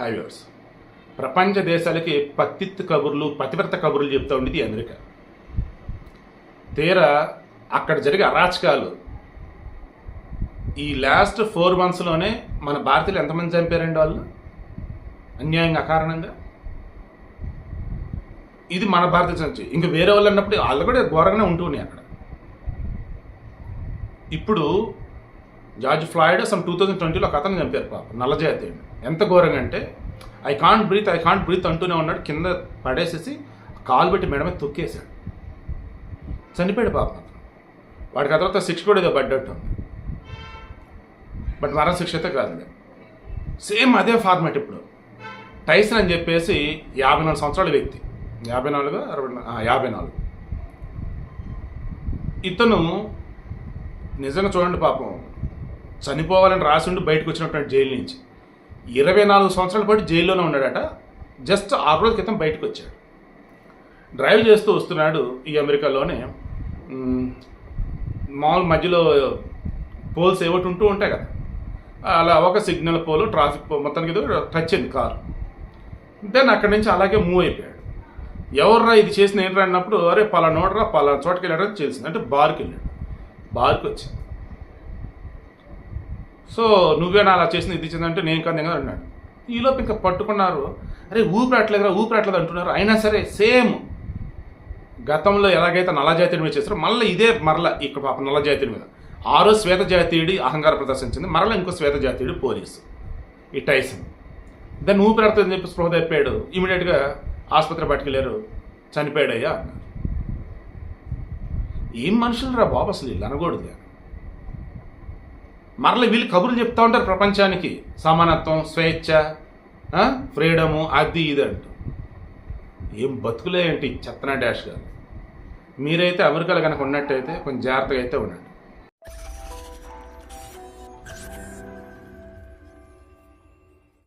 హైవేర్స్ ప్రపంచ దేశాలకి పత్తిత్తు కబుర్లు పతివ్రత కబుర్లు చెప్తూ ఉండేది అమెరికా. తీరా అక్కడ జరిగే అరాచకాలు. ఈ లాస్ట్ ఫోర్ మంత్స్లోనే మన భారతీయులు ఎంతమంది చంపారండి వాళ్ళు? అన్యాయంగా అకారణంగా? ఇది మన భారతదేశం నుంచి ఇంకా వేరే వాళ్ళు అన్నప్పుడు వాళ్ళు కూడా ఘోరంగానే ఉంటున్నాయి అక్కడ. ఇప్పుడు George Floyd some two thousand ట్వంటీలో ఒక అతను చంపారు పాప నల్లజాతి ఎంత ఘోరంగా అంటే I can't breathe I can't breathe అంటూనే ఉన్నాడు కింద పడేసేసి కాలు పెట్టి మేడమే తొక్కేశాడు. చనిపోయాడు పాప వాడికి ఆ తర్వాత శిక్ష కూడా ఏదో పడ్డట్టు బట్ మరణ శిక్ష అయితే కాదు సేమ్ అదే ఫార్మాట్ ఇప్పుడు. టైసన్ అని చెప్పేసి యాభై నాలుగు సంవత్సరాల వ్యక్తి. యాభై నాలుగు అరవై యాభై నాలుగు. ఇతను నిజంగా చూడండి పాపం చనిపోవాలని రాసిండు బయటకు వచ్చినటువంటి జైలు నుంచి. ఇరవై నాలుగు సంవత్సరాల పాటు జైల్లోనే ఉన్నాడట. జస్ట్ ఆరు రోజుల క్రితం బయటకు వచ్చాడు. డ్రైవ్ చేస్తూ వస్తున్నాడు ఈ అమెరికాలోనే. మ్, మామూలు మధ్యలో పోల్స్ ఏవటి ఉంటూ ఉంటాయి కదా. అలా ఒక సిగ్నల్ పోలు ట్రాఫిక్ పో మొత్తానికి ఏదో టచ్ అయింది కారు. దెన్ అక్కడి నుంచి అలాగే మూవ్ అయిపోయాడు. ఎవర్రా ఇది చేసిన ఏంట్రా అన్నప్పుడు అరే పలా నోడరా పలానా చోటకి వెళ్ళాడని తెలిసింది అంటే బార్కి వెళ్ళాడు. బార్కి వచ్చింది సో నువ్వేనా అలా చేసింది ఇది ఇచ్చిందంటే నేను కాదు నేను అన్నాడు. ఈలోపు ఇంకా పట్టుకున్నారు. అరే ఊపిరాట్లేదురా ఊపిరాట్లేదు అంటున్నారు. అయినా సరే సేమ్ గతంలో ఎలాగైతే నల్లజాతీయుడి మీద చేస్తారో మళ్ళీ ఇదే మరల ఇక్కడ పాప నల్లజాతీయుడి మీద. ఆరో శ్వేత జాతీయుడి అహంకార ప్రదర్శించింది మరలా ఇంకో శ్వేత జాతీయుడు పోలీసు. ఈ టైసన్ దాన్ని ఊపిరాడుతుందని చెప్పి స్పృహ అయిపోయాడు ఇమీడియట్గా ఆసుపత్రి పట్టుకెళ్ళారు చనిపోయాడయ్యా అన్నారు ఏం మనుషులు రా బాబు అసలు వీళ్ళు అనకూడదు మరల వీళ్ళు కబుర్లు చెప్తా ఉంటారు ప్రపంచానికి. సమానత్వం స్వేచ్ఛ ఫ్రీడము అది ఇది అంటూ. ఏం బతుకులే ఏంటి చెత్తనా డాష్ గారు? మీరైతే అమెరికాలో కనుక ఉన్నట్టయితే కొంచెం జాగ్రత్తగా అయితే ఉండండి.